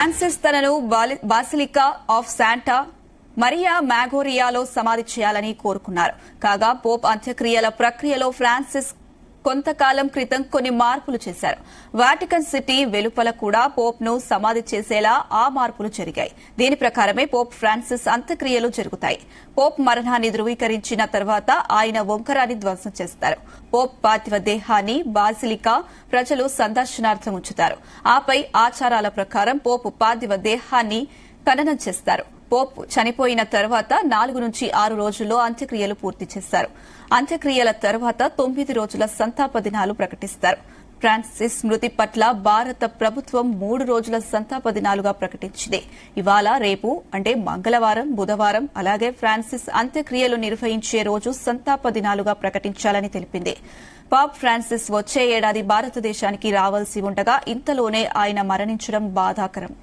Francis తనను basilica of Santa Maria మ్యాగోరియాలో సమాధి చేయాలని కోరుకున్నారు. కాగా పోప్ అంత్యక్రియల ప్రక్రియలో ఫ్రాన్సిస్ కొంతకాలం క్రితం కొన్ని మార్పులు చేశారు. వాటికన్ సిటీ వెలుపల కూడా పోప్ను సమాధి చేసేలా ఆ మార్పులు జరిగాయి. దీని ప్రకారమే పోప్ ఫ్రాన్సిస్ అంత్యక్రియలు జరుగుతాయి. పోప్ మరణాన్ని ధృవీకరించిన తర్వాత ఆయన వంకరాన్ని ధ్వంసం చేస్తారు. పోప్ పార్థివ దేహాన్ని బాసిలికా ప్రజలు సందర్శనార్థం ఉంచుతారు. ఆపై ఆచారాల ప్రకారం పోప్ పార్థివ దేహాన్ని ఖననం చేస్తారు. పోప్ చనిపోయిన తర్వాత నాలుగు నుంచి ఆరు రోజుల్లో అంత్యక్రియలు పూర్తి చేస్తారు. అంత్యక్రియల తర్వాత తొమ్మిది రోజుల సంతాప దినాలు ప్రకటిస్తారు. ఫ్రాన్సిస్ మృతి పట్ల భారత ప్రభుత్వం మూడు రోజుల సంతాప దినాలుగా ప్రకటించింది. ఇవాళ రేపు అంటే మంగళవారం బుధవారం అలాగే ఫ్రాన్సిస్ అంత్యక్రియలు నిర్వహించే రోజు సంతాప దినాలుగా ప్రకటించాలని తెలిపింది. పాప్ ఫ్రాన్సిస్ వచ్చే ఏడాది భారతదేశానికి రావాల్సి ఉండగా ఇంతలోనే ఆయన మరణించడం బాధాకరం.